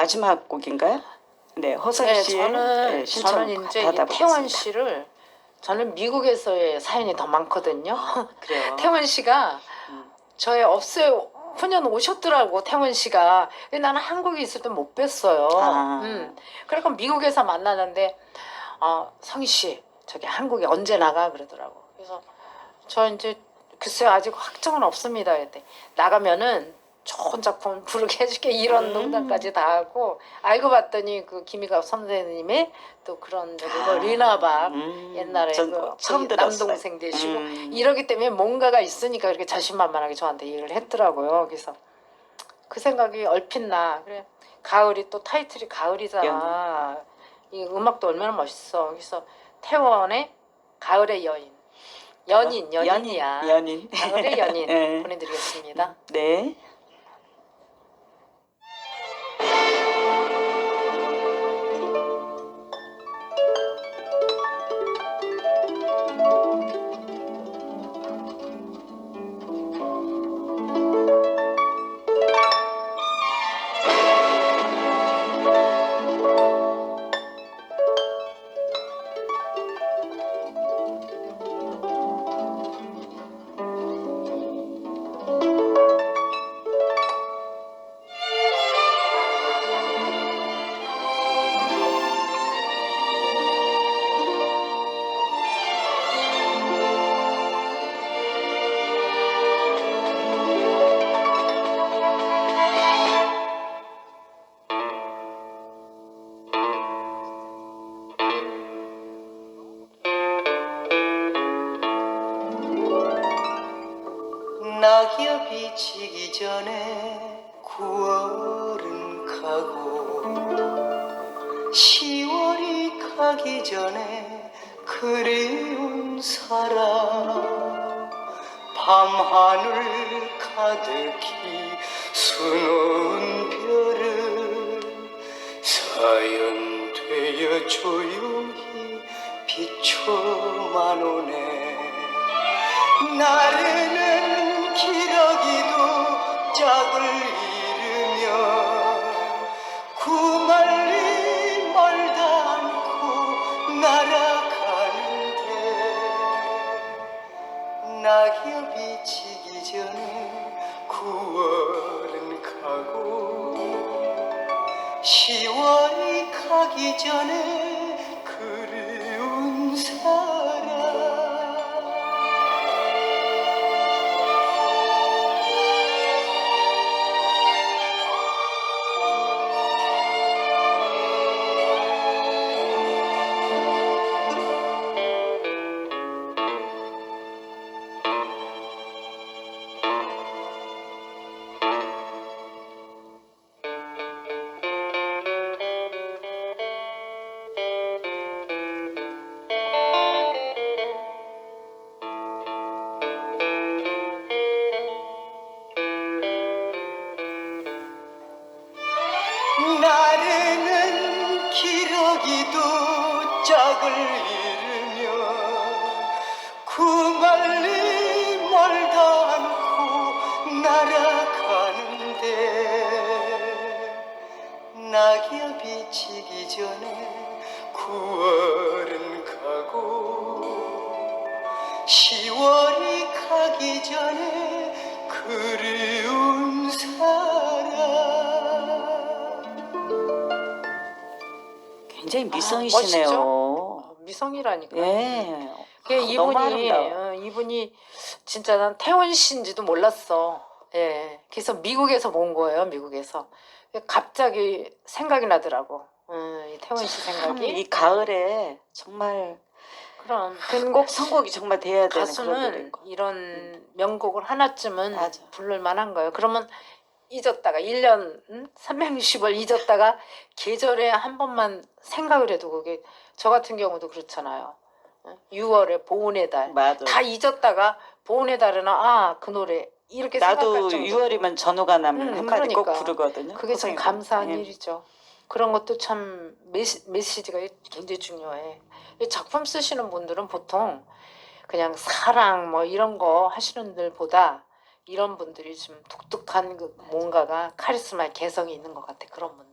마지막 곡인가요? 네, 허선 네, 씨의 저는 네, 신청 저는 이제 받아보겠습니다. 태원 씨를 저는 미국에서의 사연이 더 많거든요. 그래요. 태원 씨가 음. 저의 업소에 훈연 오셨더라고 태원 씨가. 근데 나는 한국에 있을 때 못 뵀어요. 아. 음. 그러니까 미국에서 만나는데 어, 성희 씨 저기 한국에 언제 나가 그러더라고. 그래서 저 이제 글쎄요 아직 확정은 없습니다. 그랬더니 나가면은 좋은 작품 부르게 해줄게 이런 음. 농담까지 다 하고 알고 봤더니 그 김희갑 선생님의 또 그런 뭐 아. 리나박 음, 옛날에 전 그 처음 거기 들었어요. 남동생 되시고 음. 이러기 때문에 뭔가가 있으니까 그렇게 자신만만하게 저한테 얘기를 했더라고요. 그래서 그 생각이 얼핏 나. 그래 가을이 또 타이틀이 가을이잖아. 이 음악도 얼마나 멋있어. 그래서 태원의 가을의 여인, 연인, 연인이야. 연인. 가을의 연인 네. 보내드리겠습니다. 네. 낙엽이 지기 전에 9월은 가고 10월이 가기 전에 그리운 사람 밤하늘 가득히 수놓은 별은 사연되어 조용히 비춰만 오네. 나르는 기러기도 짝을 잃으며 구말리 멀다 않고 날아가는데 낙엽이 지기 전에 9월은 가고 10월이 가기 전에 나르는 기러기도 짝을 잃으며 구말리 멀다 않고 날아가는데 낙엽이 지기 전에 9월은 가고 10월이 가기 전에 굉장히 아, 미성이시네요. 어, 미성이라니까. 예. 그 아, 이분이. 어, 이분이 진짜 난 태원 씨인지도 몰랐어. 예. 그래서 미국에서 본 거예요. 미국에서. 갑자기 생각이 나더라고. 음, 이 태원 씨 참, 생각이. 이 가을에 정말 그럼 꼭 선곡이 정말 돼야 되는 그런 가수는. 이런 명곡을 하나쯤은 맞아. 부를 만한 거예요. 그러면 잊었다가 1년 음? 360을 잊었다가 계절에 한 번만 생각을 해도 그게 저 같은 경우도 그렇잖아요. 6월에 보온의 달. 맞아. 다 잊었다가 보온의 달에는 아 그 노래 이렇게 나도 생각할 정도. 6월이면 전우가 나면 음, 한마디 꼭 그러니까. 부르거든요. 그게 참 감사한 예. 일이죠. 그런 것도 참 메시, 메시지가 굉장히 중요해. 이 작품 쓰시는 분들은 보통 그냥 사랑 뭐 이런 거 하시는 분들보다 이런 분들이 좀 독특한 그 뭔가가 카리스마 개성이 있는 것 같아 그런 분들.